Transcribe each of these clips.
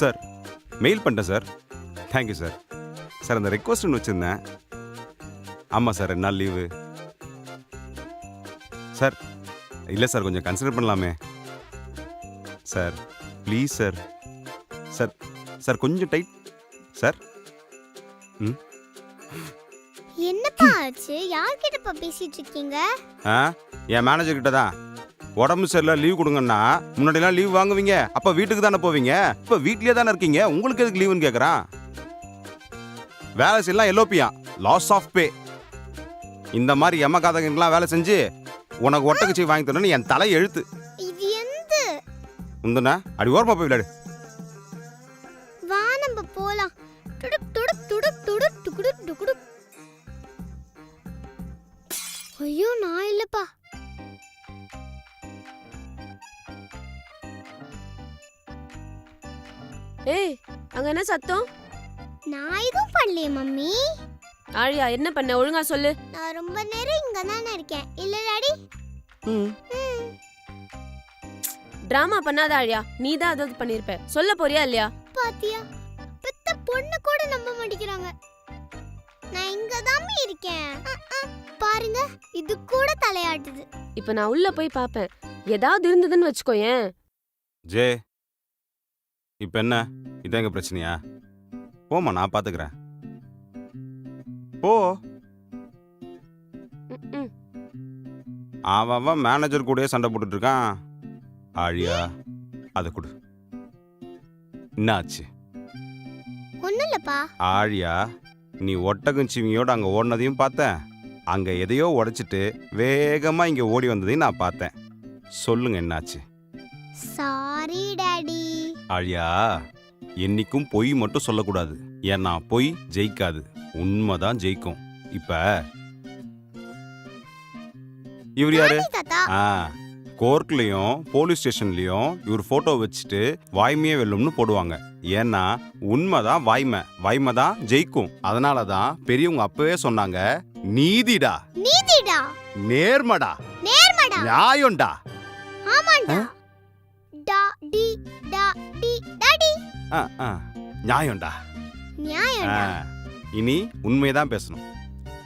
Sir. Mail பண்ணிட்டேன் sir. Thank you sir. Sir அந்த request ஒன்று வச்சுருந்தேன். ஆமாம் சார் ரெண்டு நாள் லீவு சார் இல்லை சார் கொஞ்சம் கன்சிடர் பண்ணலாமே. Sir please sir. Sir sir கொஞ்சம் டைட் சார். ம். என்னப்பா ஆச்சு? யார்கிட்டப்பா பேசிட்டு இருக்கீங்க? ஆ என் மேனேஜர் கிட்ட தான் உடம்பு சரியில்லை லீவ் கொடுங்கன்னா முன்னாடிலாம் லீவ் வாங்குவீங்க. அப்போ வீட்டுக்கு தானே போவீங்க? இப்போ வீட்லயே தானே இருக்கீங்க? உங்களுக்கு எதுக்கு லீவுன்னு கேட்குறான் வேலை செய்யலாம் எல்லோப்பியா லாஸ் ஆஃப் பே இந்த மாதிரி எம்ம காதகங்களாம் வேலை செஞ்சு உனக்கு ஒட்டக்கச்சி வாங்கி தரணும்னு என் தலை எழுத்து உந்துண்ணா அடி ஓரமா போய் விளையாடு. வா நம்ம போலாம். ஐயோ நான் இல்லப்பா. ஏய் அங்க என்ன சத்தம்? நான் எதுவும் பண்ணலையே மம்மி. ஆழியா என்ன பண்ண? ஒழுங்கா சொல்லு. நான் ரொம்ப நேரம் இங்க தானே இருக்கேன். இல்ல டாடி. ம். டிராமா பண்ணாத ஆழியா. நீ தான் ஏதாவது பண்ணிருப்ப. சொல்ல போறியா இல்லையா? பாத்தியா பெத்த பொண்ணு கூட நம்ப மாட்டேங்கிறாங்க. நான் இங்க தாமே இருக்கேன். பாருங்க இது கூட தலையாட்டுது. இப்ப நான் உள்ள போய் பாப்பேன். ஏதாவது இருந்ததுன்னு வச்சுக்கோயேன். ஜே இப்போ என்ன? இதான் எங்க பிரச்சனையா? போம்மா நான் பார்த்துக்கிறேன் போ. அவன் அவன் மேனேஜர் கூடயே சண்டை போட்டுட்டு இருக்கான் ஆழியா அதை கொடு. என்ன ஆச்சு ஒண்ணும் இல்லப்பா. ஆழியா நீ ஒட்டகம் சிவிங்கியோட அங்கே ஓடினதையும் பார்த்தேன். அங்கே எதையோ உடைச்சிட்டு வேகமாக இங்கே ஓடி வந்ததையும் நான் பார்த்தேன். சொல்லுங்க என்னாச்சு? சாரி டாடி ஆழியா என்னைக்கும் பொய் மட்டும் சொல்லக்கூடாது. ஏன்னா பொய் ஜெயிக்காது. உண்மைதான் ஜெயிக்கும். இப்ப இவர் யாரு? தாத்தா. ஆ கோர்ட்லயும் போலீஸ் ஸ்டேஷன்லயும் இவர் போட்டோ வச்சுட்டு வாய்மையே வெல்லும்னு போடுவாங்க. ஏன்னா உண்மைதான் வாய்மை. வாய்மை தான் ஜெயிக்கும். அதனால தான் பெரியவங்க அப்பவே சொன்னாங்க நீதிடா. நீதிடா. நேர்மடா. நேர்மடா. நியாயம்டா. ஆ, ஆ, நியாயம்டா. ஆ, இனி உண்மையதான் பேசணும்.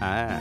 ஆ.